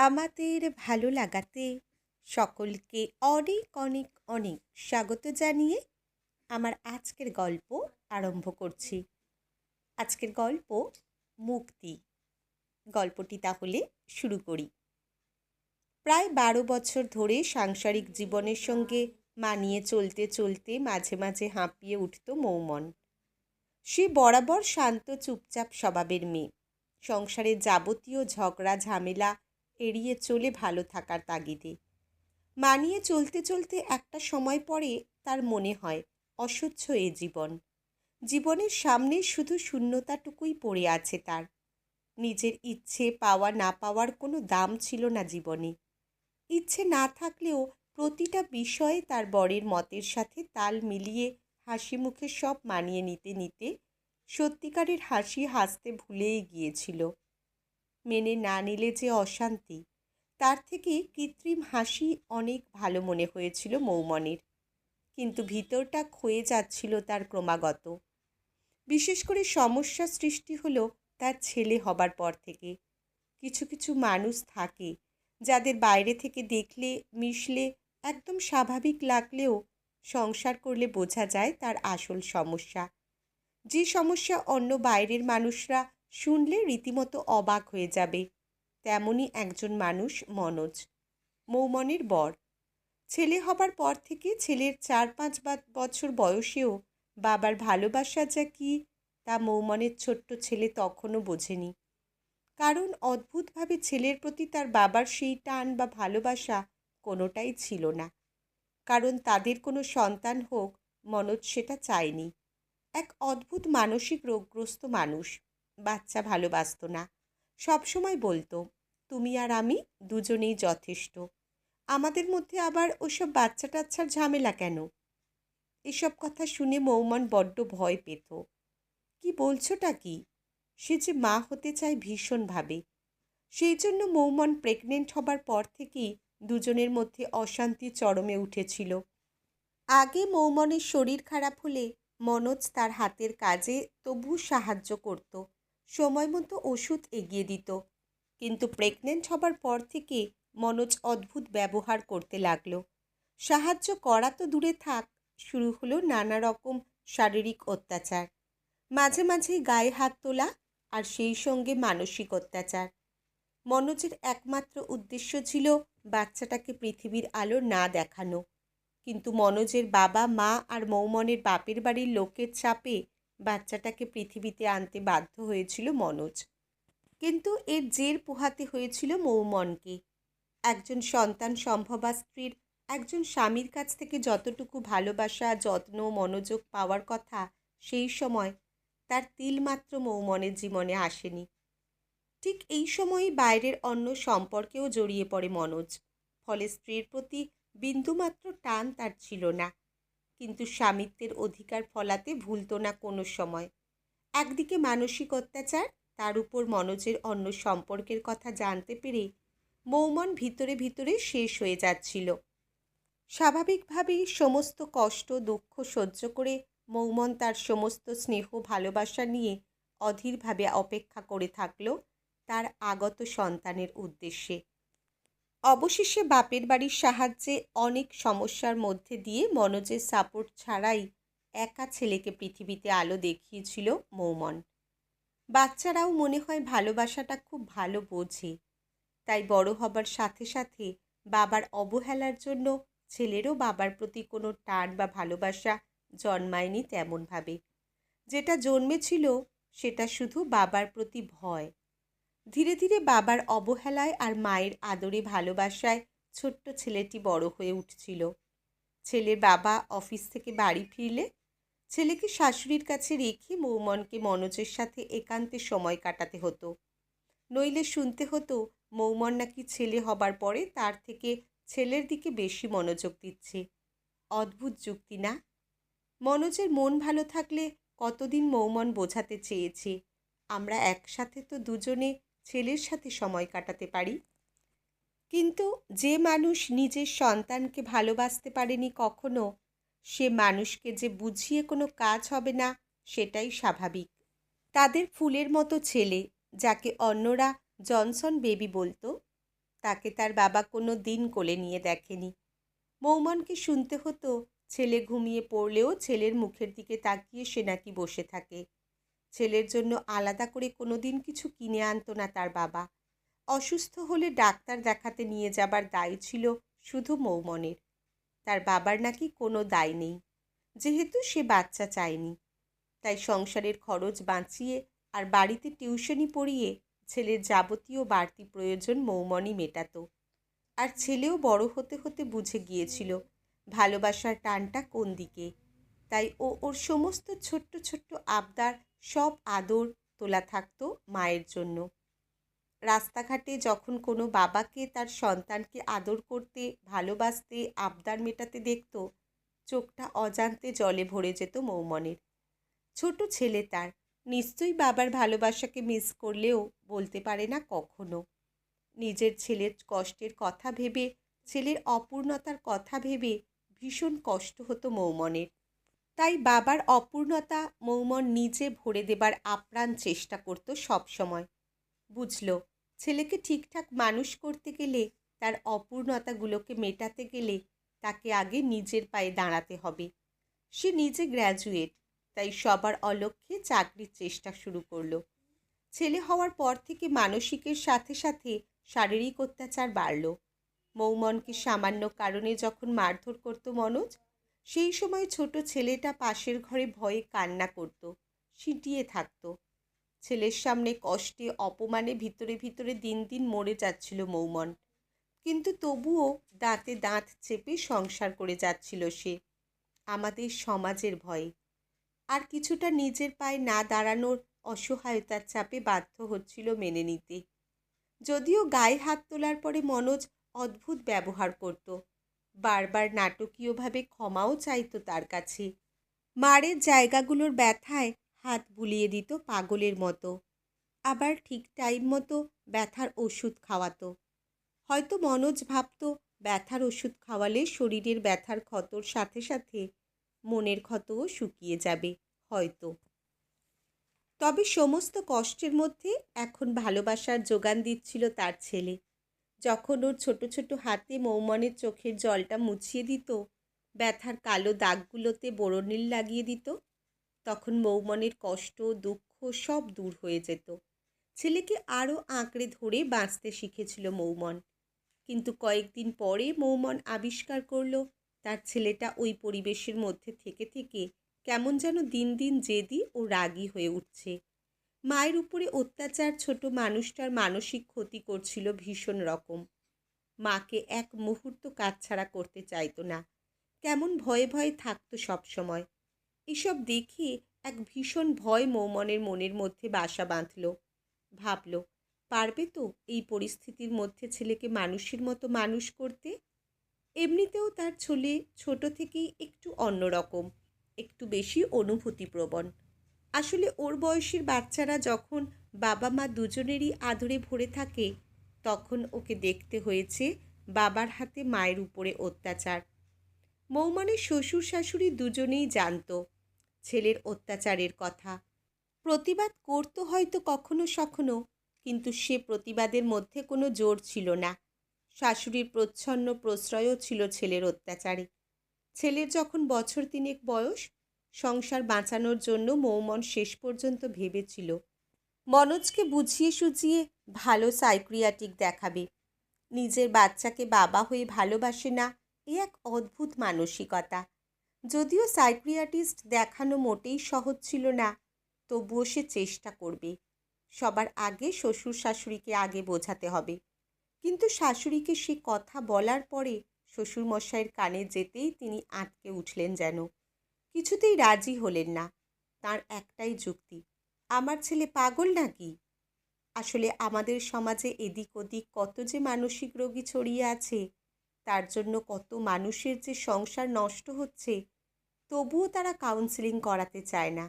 আমাদের ভালো লাগাতে সকলকে অনেক অনেক অনেক স্বাগত জানিয়ে আমার আজকের গল্প আরম্ভ করছি। আজকের গল্প মুক্তি। গল্পটি তাহলে শুরু করি। প্রায় বারো বছর ধরে সাংসারিক জীবনের সঙ্গে মানিয়ে চলতে চলতে মাঝে মাঝে হাঁপিয়ে উঠত মৌমন। সে বরাবর শান্ত, চুপচাপ স্বভাবের মেয়ে। সংসারের যাবতীয় ঝগড়া, ঝামেলা এড়িয়ে চলে ভালো থাকার তাগিদে। মানিয়ে চলতে চলতে একটা সময় পরে তার মনে হয় অসহ্য এ জীবন। জীবনের সামনে শুধু শূন্যতাটুকুই পড়ে আছে তার। নিজের ইচ্ছে পাওয়া না পাওয়ার কোনো দাম ছিল না জীবনে। ইচ্ছে না থাকলেও প্রতিটা বিষয়ে তার বরের মতের সাথে তাল মিলিয়ে হাসি মুখে সব মানিয়ে নিতে নিতে সত্যিকারের হাসি হাসতে ভুলেই গিয়েছিল। মেনে না নিলে যে অশান্তি, তার থেকে কৃত্রিম হাসি অনেক ভালো মনে হয়েছিল মৌমনের। কিন্তু ভিতরটা ক্ষয়ে যাচ্ছিল তার ক্রমাগত। বিশেষ করে সমস্যা সৃষ্টি হলো তার ছেলে হবার পর থেকে। কিছু কিছু মানুষ থাকে যাদের বাইরে থেকে দেখলে, মিশলে, একদম স্বাভাবিক লাগলেও সংসার করলে বোঝা যায় তার আসল সমস্যা। যে সমস্যা অন্য বাইরের মানুষরা শুনলে রীতিমতো অবাক হয়ে যাবে। তেমনই একজন মানুষ মনোজ। মৌমনের বর। ছেলে হবার পর থেকে ছেলের চার পাঁচ বছর বয়সেও বাবার ভালোবাসা যা কি তা মৌমনের ছোট্ট ছেলে তখনও বোঝেনি। কারণ অদ্ভুতভাবে ছেলের প্রতি তার বাবার সেই টান বা ভালোবাসা কোনোটাই ছিল না। কারণ তাদের কোনো সন্তান হোক, মনোজ সেটা চায়নি। এক অদ্ভুত মানসিক রোগগ্রস্ত মানুষ। বাচ্চা ভালোবাসত না। সবসময় বলতো, তুমি আর আমি দুজনেই যথেষ্ট। আমাদের মধ্যে আবার ওসব বাচ্চা টাচ্চার ঝামেলা কেন? এসব কথা শুনে মৌমান বড্ড ভয় পেত। কি বলছোটা কি? সে যে মা হতে চায় ভীষণভাবে। সেই জন্য মৌমন প্রেগনেন্ট হবার পর থেকেই দুজনের মধ্যে অশান্তি চরমে উঠেছিল। আগে মৌমনের শরীর খারাপ হলে মনোজ তার হাতের কাজে তবু সাহায্য করত। সময় মতো ওষুধ এগিয়ে দিত। কিন্তু প্রেগনেন্ট হবার পর থেকে মনোজ অদ্ভুত ব্যবহার করতে লাগল। সাহায্য করা তো দূরে থাক, শুরু হলো নানা রকম শারীরিক অত্যাচার। মাঝে মাঝে গায়ে হাত তোলা আর সেই সঙ্গে মানসিক অত্যাচার। মনোজের একমাত্র উদ্দেশ্য ছিল বাচ্চাটাকে পৃথিবীর আলো না দেখানো। কিন্তু মনোজের বাবা, মা আর মৌমনের বাপের বাড়ির লোকের চাপে বাচ্চাটাকে পৃথিবীতে আনতে বাধ্য হয়েছিল মনোজ। কিন্তু এর জের পোহাতে হয়েছিল মৌমনকে। একজন সন্তান সম্ভবা স্ত্রীর, একজন স্বামীর কাছ থেকে যতটুকু ভালোবাসা, যত্ন, মনোযোগ পাওয়ার কথা সেই সময় তার তিলমাত্র মৌমনের জীবনে আসেনি। ঠিক এই সময়ই বাইরের অন্য সম্পর্কেও জড়িয়ে পড়ে মনোজ। ফলে স্ত্রীর প্রতি বিন্দুমাত্র টান তার ছিল না। কিন্তু স্বামিত্বের অধিকার ফলাতে ভুলত না কোনো সময়। একদিকে মানসিক অত্যাচার, তার উপর মনোজের অন্য সম্পর্কের কথা জানতে পেরে মৌমন ভিতরে ভিতরে শেষ হয়ে যাচ্ছিল। স্বাভাবিকভাবেই সমস্ত কষ্ট, দুঃখ সহ্য করে মৌমন তার সমস্ত স্নেহ, ভালোবাসা নিয়ে অধীরভাবে অপেক্ষা করে থাকল তার আগত সন্তানের উদ্দেশ্যে। অবশেষে বাপের বাড়ির সাহায্যে অনেক সমস্যার মধ্যে দিয়ে মনোজের সাপোর্ট ছাড়াই একা ছেলেকে পৃথিবীতে আলো দেখিয়েছিল মৌমন। বাচ্চারাও মনে হয় ভালোবাসাটা খুব ভালো বোঝে। তাই বড় হবার সাথে সাথে বাবার অবহেলার জন্য ছেলেরও বাবার প্রতি কোনো টান বা ভালোবাসা জন্মায়নি তেমনভাবে। যেটা জন্মেছিল সেটা শুধু বাবার প্রতি ভয়। ধীরে ধীরে বাবার অবহেলায় আর মায়ের আদরে ভালোবাসায় ছোট্ট ছেলেটি বড় হয়ে উঠছিল। ছেলের বাবা অফিস থেকে বাড়ি ফিরলে ছেলেকে শাশুড়ির কাছে রেখে মৌমনকে মনোজের সাথে একান্তে সময় কাটাতে হতো। নইলে শুনতে হতো, মৌমন নাকি ছেলে হবার পরে তার থেকে ছেলের দিকে বেশি মনোযোগ দিচ্ছে। অদ্ভুত যুক্তি না? মনোজের মন ভালো থাকলে কতদিন মৌমন বোঝাতে চেয়েছে? আমরা একসাথে তো দুজনে ছেলের সাথে সময় কাটাতে পারি? কিন্তু যে মানুষ নিজের সন্তানকে ভালোবাসতে পারেনি কখনো, সে মানুষকে যে বুঝিয়ে কোনো কাজ হবে না, সেটাই স্বাভাবিক। তাদের ফুলের মতো ছেলে, যাকে অন্যরা জনসন বেবি বলতো, তাকে তার বাবা কোনো দিন কোলে নিয়ে দেখেনি। মৌমনকে শুনতে হতো, ছেলে ঘুমিয়ে পড়লেও ছেলের মুখের দিকে তাকিয়ে সে নাকি বসে থাকে। ছেলের জন্য আলাদা করে কোনো দিন কিছু কিনে আনতো না তার বাবা। অসুস্থ হলে ডাক্তার দেখাতে নিয়ে যাবার দায় ছিল শুধু মৌমনের। তার বাবার নাকি কোনো দায় নেই, যেহেতু সে বাচ্চা চায়নি। তাই সংসারের খরচ বাঁচিয়ে আর বাড়িতে টিউশনি পড়িয়ে ছেলের যাবতীয় বাড়তি প্রয়োজন মৌমনি মেটাতো। আর ছেলেও বড় হতে হতে বুঝে গিয়েছিল ভালোবাসার টানটা কোন দিকে। তাই ও ওর সমস্ত ছোট্ট ছোট্ট আবদার সব আদর তোলা থাকতো মায়ের জন্য। রাস্তাঘাটে যখন কোনো বাবাকে তার সন্তানকে আদর করতে, ভালোবাসতে, আবদার মেটাতে দেখত, চোখটা অজান্তে জলে ভরে যেত মৌমনের। ছোট ছেলে তার, নিশ্চয়ই বাবার ভালোবাসাকে মিস করলেও বলতে পারে না কখনো। নিজের ছেলের কষ্টের কথা ভেবে, ছেলের অপূর্ণতার কথা ভেবে ভীষণ কষ্ট হতো মৌমনের। তাই বাবার অপূর্ণতা মৌমন নিজে ভরে দেবার আপ্রাণ চেষ্টা করত সবসময় বুঝল, ছেলেকে ঠিকঠাক মানুষ করতে গেলে, তার অপূর্ণতাগুলোকে মেটাতে গেলে তাকে আগে নিজের পায়ে দাঁড়াতে হবে। সে নিজে গ্র্যাজুয়েট তাই সবার অলক্ষ্যে চাকরির চেষ্টা শুরু করল। ছেলে হওয়ার পর থেকে মানসিকের সাথে সাথে শারীরিক অত্যাচার বাড়ল। মৌমনকে সামান্য কারণে যখন মারধর করত মনোজ সেই সময় ছোট ছেলেটা পাশের ঘরে ভয়ে কান্না করত, সিটিয়ে থাকতো। ছেলের সামনে কষ্টে, অপমানে ভিতরে ভিতরে দিন দিন মরে যাচ্ছিল মৌমন। কিন্তু তবুও দাঁতে দাঁত চেপে সংসার করে যাচ্ছিল সে, আমাদের সমাজের ভয়ে। আর কিছুটা নিজের পায়ে না দাঁড়ানোর অসহায়তার চাপে বাধ্য হচ্ছিল মেনে নিতে। যদিও গায়ে হাত তোলার পরে মনোজ অদ্ভুত ব্যবহার করত বারবার নাটকীয়ভাবে ক্ষমাও চাইতো তার কাছে। মারের জায়গাগুলোর ব্যথায় হাত বুলিয়ে দিত পাগলের মতো। আবার ঠিক টাইম মতো ব্যথার ওষুধ খাওয়াতো। হয়তো মনোজ ভাবত ব্যথার ওষুধ খাওয়ালে শরীরের ব্যথার ক্ষতর সাথে সাথে মনের ক্ষতও শুকিয়ে যাবে, হয়তো। তবে সমস্ত কষ্টের মধ্যে এখন ভালোবাসার যোগান দিচ্ছিল তার ছেলে। যখন ওর ছোট ছোট হাতে মৌমনের চোখের জলটা মুছিয়ে দিত, ব্যথার কালো দাগগুলোতে বোরনীল লাগিয়ে দিত, তখন মৌমনের কষ্ট, দুঃখ সব দূর হয়ে যেত। ছেলেকে আরও আঁকড়ে ধরে বাঁচতে শিখেছিল মৌমন। কিন্তু কয়েকদিন পরে মৌমন আবিষ্কার করল, তার ছেলেটা ওই পরিবেশের মধ্যে থেকে থেকে কেমন যেন দিন দিন জেদি ও রাগী হয়ে উঠছে। মায়ের উপরে অত্যাচার, ছোট মানুষটার মানসিক ক্ষতি করছিল ভীষণ রকম। মাকে এক মুহূর্ত কাছছাড়া করতে চাইতো না। কেমন ভয়ে ভয়ে থাকতো সবসময়। এসব দেখে এক ভীষণ ভয় মৌমনের মনের মধ্যে বাসা বাঁধল। ভাবল, পারবে তো এই পরিস্থিতির মধ্যে ছেলেকে মানুষের মতো মানুষ করতে? এমনিতেও তার ছেলে ছোট থেকেই একটু অন্যরকম, একটু বেশি অনুভূতিপ্রবণ। আসলে ওর বয়সের বাচ্চারা যখন বাবা মা দুজনেরই আদরে ভরে থাকে, তখন ওকে দেখতে হয়েছে বাবার হাতে মায়ের উপরে অত্যাচার। মৌমানের শ্বশুর শাশুড়ি দুজনেই জানত ছেলের অত্যাচারের কথা। প্রতিবাদ করতো হয়তো কখনো সখনো, কিন্তু সে প্রতিবাদের মধ্যে কোনো জোর ছিল না। শাশুড়ির প্রচ্ছন্ন প্রশ্রয়ও ছিল ছেলের অত্যাচারে। ছেলের যখন বছর তিনেক বয়স সংসার বাঁচানোর জন্য মৌমন শেষ পর্যন্ত ভেবেছিল। মনোজকে বুঝিয়ে সুঝিয়ে ভালো সাইক্রিয়াটিক দেখাবে। নিজের বাচ্চাকে বাবা হয়ে ভালোবাসে না, এ এক অদ্ভুত মানসিকতা। যদিও সাইক্রিয়াটিস্ট দেখানো মোটেই সহজ ছিল না, তবুও সে চেষ্টা করবে। সবার আগে শ্বশুর শাশুড়িকে আগে বোঝাতে হবে। কিন্তু শাশুড়িকে সে কথা বলার পরে শ্বশুরমশাইয়ের কানে যেতেই তিনি আটকে উঠলেন যেন। কিছুতেই রাজি হলেন না। তার একটাই যুক্তি, আমার ছেলে পাগল নাকি? আসলে আমাদের সমাজে এদিক ওদিক কত যে মানসিক রোগী ছড়িয়ে আছে, তার জন্য কত মানুষের যে সংসার নষ্ট হচ্ছে, তবুও তারা কাউন্সেলিং করাতে চায় না।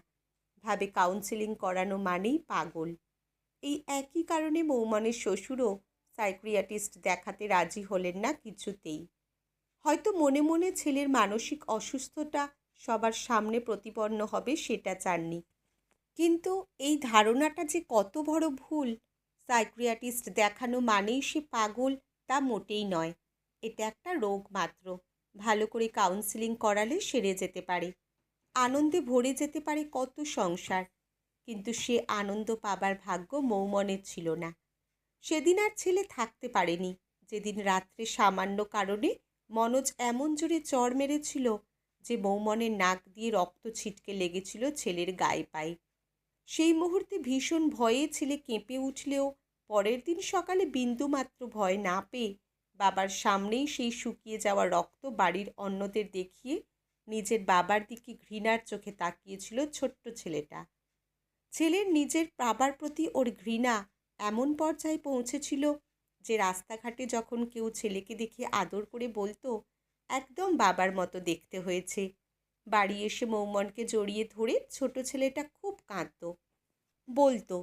ভাবে কাউন্সেলিং করানো মানেই পাগল। এই একই কারণে মৌমানের শ্বশুরও সাইক্রিয়াটিস্ট দেখাতে রাজি হলেন না কিছুতেই। হয়তো মনে মনে ছেলের মানসিক অসুস্থতা সবার সামনে প্রতিপন্ন হবে সেটা চাননি। কিন্তু এই ধারণাটা যে কত বড় ভুল সাইক্রিয়াটিস্ট দেখানো মানেই সে পাগল তা মোটেই নয়। এটা একটা রোগ মাত্র। ভালো করে কাউন্সিলিং করালে সেরে যেতে পারে। আনন্দে ভরে যেতে পারে কত সংসার। কিন্তু সে আনন্দ পাবার ভাগ্য মৌমনের ছিল না। সেদিন আর ছেলে থাকতে পারেনি। যেদিন রাত্রে সামান্য কারণে মনোজ এমন জোরে চড় মেরেছিল যে বৌমনের নাক দিয়ে রক্ত ছিটকে লেগেছিল ছেলের গায়ে পায়ে। সেই মুহূর্তে ভীষণ ভয়ে ছেলে কেঁপে উঠলেও পরের দিন সকালে বিন্দুমাত্র ভয় না পেয়ে বাবার সামনেই সেই শুকিয়ে যাওয়া রক্ত বাড়ির অন্যদের দেখিয়ে নিজের বাবার দিকে ঘৃণার চোখে তাকিয়েছিল ছোট্ট ছেলেটা। ছেলের নিজের বাবার প্রতি ওর ঘৃণা এমন পর্যায়ে পৌঁছেছিল যে রাস্তাঘাটে যখন কেউ ছেলেকে দেখে আদর করে বলতো একদম বাবার মতো দেখতে হয়েছে। বাড়ি এসে মৌমনকে জড়িয়ে ধরে ছোট ছেলেটা খুব কাঁদত। বলতো,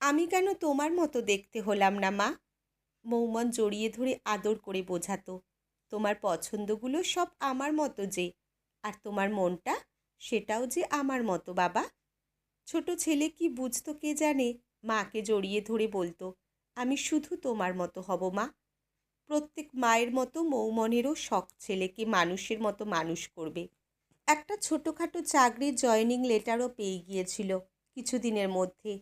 আমি কেন তোমার মতো দেখতে হলাম না, মা? মৌমন জড়িয়ে ধরে আদর করে বোঝাতো, তোমার পছন্দগুলো সব আমার মতো যে, আর তোমার মনটা সেটাও যে আমার মতো, বাবা। ছোট ছেলে কি বুঝতো কে জানে, মাকে জড়িয়ে ধরে বলতো, আমি শুধু তোমার মতো হব, মা। প্রত্যেক মায়ের মতো মৌমনেরও শখ ছেলেকে মানুষের মতো মানুষ করবে। একটা ছোটোখাটো চাকরির জয়নিং লেটারও পেয়ে গিয়েছিল কিছুদিনের মধ্যে।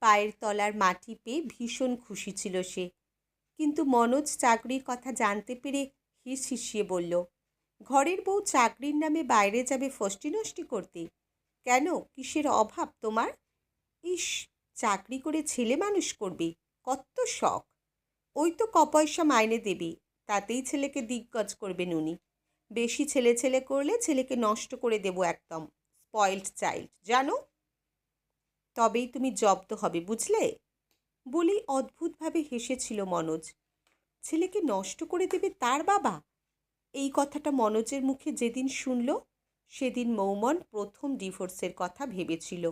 পায়ের তলার মাটি পেয়ে ভীষণ খুশি ছিল সে। কিন্তু মনোজ চাকরির কথা জানতে পেরে হিস হিসিয়ে বলল, ঘরের বউ চাকরির নামে বাইরে যাবে ফষ্টি নষ্টি করতে? কেন? কিসের অভাব তোমার? ইস, চাকরি করে ছেলে মানুষ করবে কত শখ। ওই তো ক পয়সা মাইনে দেবে, তাতেই ছেলেকে দিগ্গজ করবেন উনি। বেশি ছেলে ছেলে করলে ছেলেকে নষ্ট করে দেব একদম স্পয়েলড চাইল্ড জানো? তবেই তুমি জব্দ হবে, বুঝলে? বলেই অদ্ভুতভাবে হেসেছিল মনোজ। ছেলেকে নষ্ট করে দেবে তার বাবা? এই কথাটা মনোজের মুখে যেদিন শুনল, সেদিন মৌমন প্রথম ডিভোর্সের কথা ভেবেছিল।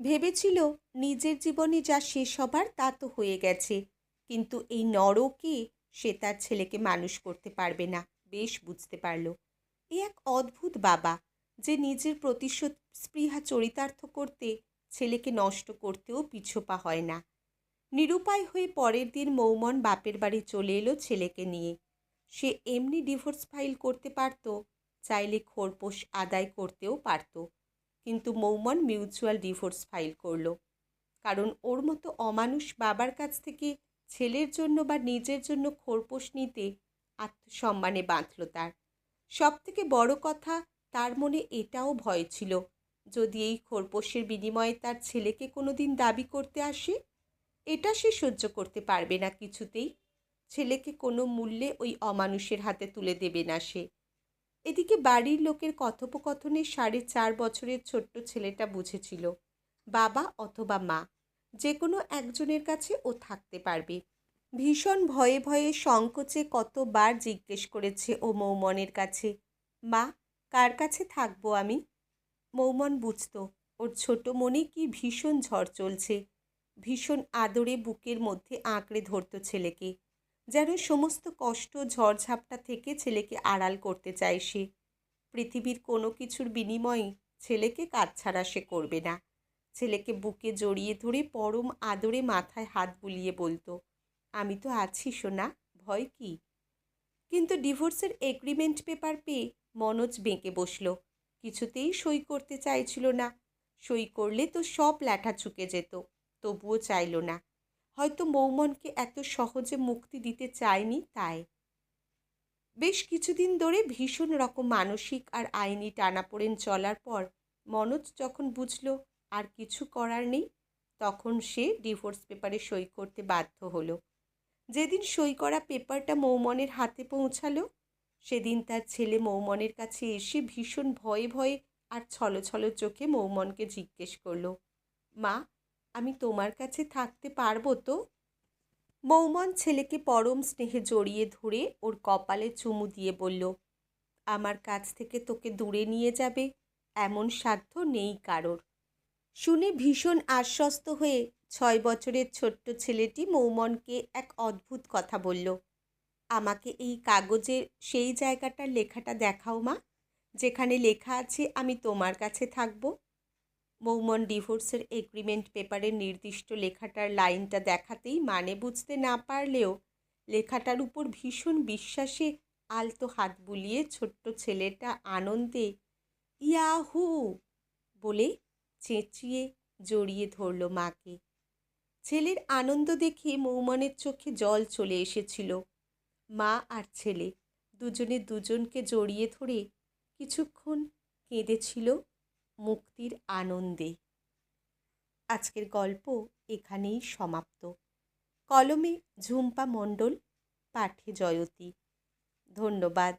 ভেবেছিল, নিজের জীবনে যা শেষ হবার তা তো হয়ে গেছে। কিন্তু এই নরকে সে তার ছেলেকে মানুষ করতে পারবে না। বেশ বুঝতে পারল। এ এক অদ্ভুত বাবা, যে নিজের প্রতিশোধ স্পৃহা চরিতার্থ করতে, ছেলেকে নষ্ট করতেও পিছোপা হয় না। নিরুপায় হয়ে পরের দিন মৌমন বাপের বাড়ি চলে এলো ছেলেকে নিয়ে। সে এমনি ডিভোর্স ফাইল করতে পারত, চাইলে খোরপোশ আদায় করতেও পারত। কিন্তু মৌমন মিউচুয়াল ডিভোর্স ফাইল করল। কারণ ওর মতো অমানুষ বাবার কাছ থেকে ছেলের জন্য বা নিজের জন্য খোরপোশ নিতে আত্মসম্মানে বাঁধল তার। সব থেকে বড় কথা, তার মনে এটাও ভয় ছিল, যদি এই খোরপোশের বিনিময়ে তার ছেলেকে কোনো দিন দাবি করতে আসে, এটা সে সহ্য করতে পারবে না কিছুতেই। ছেলেকে কোনো মূল্যে ওই অমানুষের হাতে তুলে দেবে না সে। এদিকে বাড়ির লোকের কথোপকথনে সাড়ে চার বছরের ছোট্ট ছেলেটা বুঝেছিল, বাবা অথবা মা। যে কোনো একজনের কাছে ও থাকতে পারবে। ভীষণ ভয়ে ভয়ে সংকোচে কতবার জিজ্ঞেস করেছে ও মৌমনের কাছে, মা, কার কাছে থাকব আমি? মৌমন বুঝত, ওর ছোট মনে কি ভীষণ ঝড় চলছে, ভীষণ আদরে বুকের মধ্যে আঁকড়ে ধরত ছেলেকে, যেন সমস্ত কষ্ট ঝড়ঝাপটা থেকে ছেলেকে আড়াল করতে চায় সে। পৃথিবীর কোনো কিছুর বিনিময়ে ছেলেকে কাজ ছাড়া সে করবে না। ছেলেকে বুকে জড়িয়ে ধরে পরম আদরে মাথায় হাত বুলিয়ে বলতো, আমি তো আছি সোনা, ভয় কি? কিন্তু ডিভোর্সের এগ্রিমেন্ট পেপার পেয়ে মনোজ বেঁকে বসল, কিছুতেই সই করতে চাইছিল না। সই করলে তো সব ল্যাঠা চুকে যেত, তবুও চাইল না। হয়তো মৌমনকে এত সহজে মুক্তি দিতে চায়নি তাই। বেশ কিছুদিন ধরে ভীষণ রকম মানসিক আর আইনি টানাপোড়েন চলার পর মনোজ যখন বুঝল আর কিছু করার নেই। তখন সে ডিভোর্স পেপারে সই করতে বাধ্য হলো। যেদিন সই করা পেপারটা মৌমনের হাতে পৌঁছালো, সেদিন তার ছেলে মৌমনের কাছে এসে ভীষণ ভয়ে ভয়ে আর ছলো ছলো চোখে মৌমনকে জিজ্ঞেস করল, মা, আমি তোমার কাছে থাকতে পারব তো? মৌমন ছেলেকে পরম স্নেহে জড়িয়ে ধরে ওর কপালে চুমু দিয়ে বলল, আমার কাছ থেকে তোকে দূরে নিয়ে যাবে, এমন সাধ্য নেই কারোর। শুনে ভীষণ আশ্বস্ত হয়ে ছয় বছরের ছোট্ট ছেলেটি মৌমনকে এক অদ্ভুত কথা বলল, আমাকে এই কাগজের সেই জায়গাটার লেখাটা দেখাও মা, যেখানে লেখা আছে, আমি তোমার কাছে থাকব। মৌমন ডিভোর্সের এগ্রিমেন্ট পেপারের নির্দিষ্ট লেখাটার লাইনটা দেখাতেই মানে বুঝতে না পারলেও লেখাটার উপর ভীষণ বিশ্বাসে আলতো হাত বুলিয়ে ছোট্ট ছেলেটা আনন্দে, ইয়াহু! বলে চেঁচিয়ে জড়িয়ে ধরল মাকে। ছেলের আনন্দ দেখে মৌমানের চোখে জল চলে এসেছিল। মা আর ছেলে দুজনে দুজনকে জড়িয়ে ধরে কিছুক্ষণ কেঁদেছিল মুক্তির আনন্দে। আজকের গল্প এখানেই সমাপ্ত। কলমে ঝুম্পা মণ্ডল, পাঠে জয়তী। ধন্যবাদ।